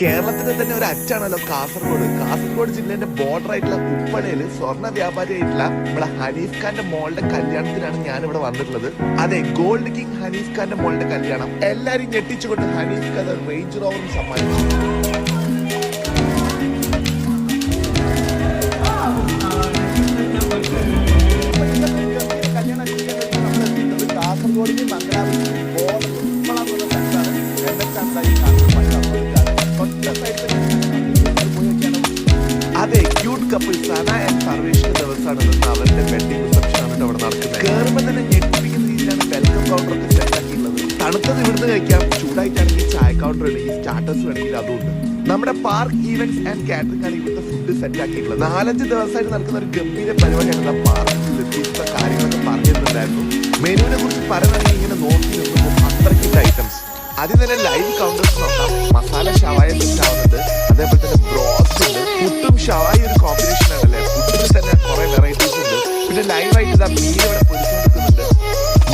കേരളത്തിന്റെ തന്നെ ഒരു അറ്റാണല്ലോ കാസർഗോഡ്. കാസർഗോഡ് ജില്ലേന്റെ ബോർഡർ ആയിട്ടുള്ള ഉപ്പളയിൽ സ്വർണ വ്യാപാരി ആയിട്ടുള്ള നമ്മുടെ ഹനീഫ് ഖാന്റെ മോളുടെ കല്യാണത്തിനാണ് ഞാൻ ഇവിടെ വന്നിട്ടുള്ളത്. അതെ ഗോൾഡ് കിങ് ഹനീഫ് ഖാന്റെ മോളുടെ കല്യാണം. എല്ലാരും ഞെട്ടിച്ചുകൊണ്ട് ഹനീഫ് ഖാൻ റേഞ്ച് റോവറും സമ്മാനിച്ചു കാസർഗോഡിന്റെ മംഗലാപുരം ബോർഡർ ഉപ്പള എന്നുള്ള സന ആൻഡ് ദിവസമാണ് ഇന്ന് അവരുടെ അവിടെ നടക്കുന്നത് കയറുമ്പോൾ തന്നെ ഞെട്ടിപ്പിക്കുന്ന രീതിയിലാണ് വെൽക്കം കൗണ്ടറൊക്കെ സെറ്റ് ആക്കിയിട്ടുള്ളത് തണുത്തത് ഇവിടുന്ന് കഴിക്കാം ചൂടായിട്ടാണെങ്കിൽ ചായ കൗണ്ടർ ഉണ്ടെങ്കിൽ സ്റ്റാർട്ടേഴ്സ് വേണമെങ്കിൽ നമ്മുടെ പാർക്ക് ഈവന്റ്സ് ആൻഡ് കാറ്ററിംഗ് ഇവിടുത്തെ ഫുഡ് സെറ്റാക്കിയിട്ടുള്ളത് നാലഞ്ച് ദിവസമായിട്ട് നടക്കുന്ന ഒരു ഗംഭീര പരിപാടിയാണ് പാർക്കിൽ വ്യത്യസ്ത കാര്യങ്ങളൊക്കെ പറഞ്ഞിട്ടുണ്ടായിരുന്നു മെനുവിനെ കുറിച്ച് പറയുകയാണെങ്കിൽ ഇങ്ങനെ നോക്കി നിൽക്കുമ്പോൾ അത്രയ്ക്ക് ഐറ്റംസ് ആദ്യം തന്നെ ലൈവ് കൗണ്ടേഴ്സ് നോക്കാം ഉണ്ട് പിന്നെ ലൈവ് ആയിട്ട് ഇതാ മീൻ ഇവിടെ പൊരിച്ചുകൊടുക്കുന്നുണ്ട്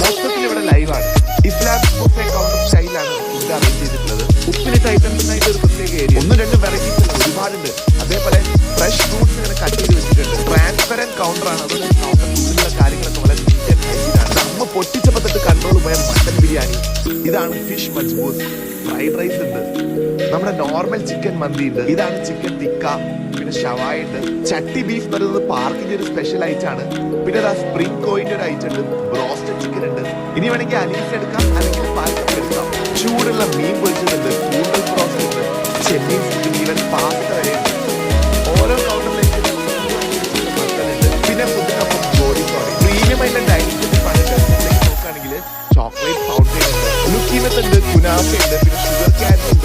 മൊത്തത്തിൽ ഇവിടെ ലൈവ് ആണ് ഇസ്ലാമിക് ബുഫേ കൗണ്ടർ സ്റ്റൈലാണ് ഫുഡ് അറേഞ്ച് ചെയ്തിട്ടുള്ളത്. ഉപ്പിലിട്ട ഐറ്റംസിനായിട്ട് ഒരു പ്രത്യേക ഏരിയ ഒന്നും രണ്ടും വെറൈറ്റീസ് ഒരുപാടുണ്ട്. അതേപോലെ ഫ്രഷ് ഫ്രൂട്ട്സ് ഇങ്ങനെ കട്ട് ചെയ്ത് വെച്ചിട്ടുണ്ട്. ട്രാൻസ്പെറന്റ് കൗണ്ടർ ആണ്. അതുകൊണ്ട് കൗണ്ടറിലുള്ള കാര്യങ്ങളൊക്കെ വളരെ നീറ്റ് ആൻഡ് ഹൈജീൻ ആണ് നമ്മ പൊട്ടിച്ചപ്പോ തൊട്ട് കൺട്രോൾ പോയ മട്ടൻ ബിരിയാണി. ഇതാണ് ഫിഷ് മജ്ബൂസ് ഫ്രൈഡ് റൈസ് ഉണ്ട്. നമ്മുടെ നോർമൽ ചിക്കൻ മന്തി ഉണ്ട്. ഇതാണ് ചിക്കൻ ടിക്ക പിന്നെ ഷവായ ചട്ടി ബീഫ് പറയുന്നത് പാർക്കിന്റെ ഒരു സ്പെഷ്യൽ ആണ്. പിന്നെ ഇതാ സ്പ്രിംഗ് കോയിന്റെ ഒരു ഐറ്റം ഉണ്ട്. ബ്രോസ്റ്റഡ് ചിക്കൻ ഉണ്ട്. ഇനി വേണമെങ്കിൽ അലീസ് എടുക്കാം. അല്ലെങ്കിൽ പാർക്കിൽ എടുക്കാം. ചൂടുള്ള മീൻ പൊരിച്ചതുണ്ട് കൂടുതൽ ഉണ്ട്. ചെമ്മീൻ പാസ്ത പിന്നെ ചോക്ലേറ്റ് ഫൗണ്ടൈൻ ഉണ്ട്. ലുക്കീനത്ത് ഉണ്ട് പിന്നെ ഷുഗർ ക്യാൻഡി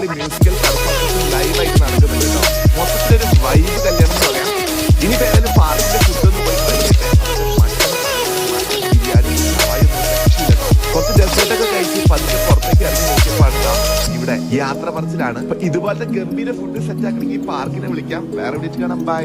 അടിപൊളി മ്യൂസിക്കൽ പെർഫോമൻസ് ലൈവായിട്ട് നടക്കുന്നുണ്ട് കേട്ടോ. മൊത്തത്തിലൊരു വൈബ് കല്യാണം എന്ന് പറയാം. ഇനി ഏതായാലും പാർട്ടിന്റെ ഫുഡൊന്നും പോയി കഴിക്കട്ടെ. കുറച്ച് ഡെസേർട്ടൊക്കെ കഴിച്ച് പതുക്കെ പുറത്തേക്ക് ഇറങ്ങി നോക്കിയപ്പോഴാണ് ഇവിടെ യാത്ര പറച്ചിലാണ് ഇതുപോലത്തെ ഗംഭീര ഫുഡ് സെറ്റ് ആക്കണമെങ്കിൽ പാർക്കിനെ വിളിക്കാം. വേറെ വിളിച്ച് കാണാം? ബൈ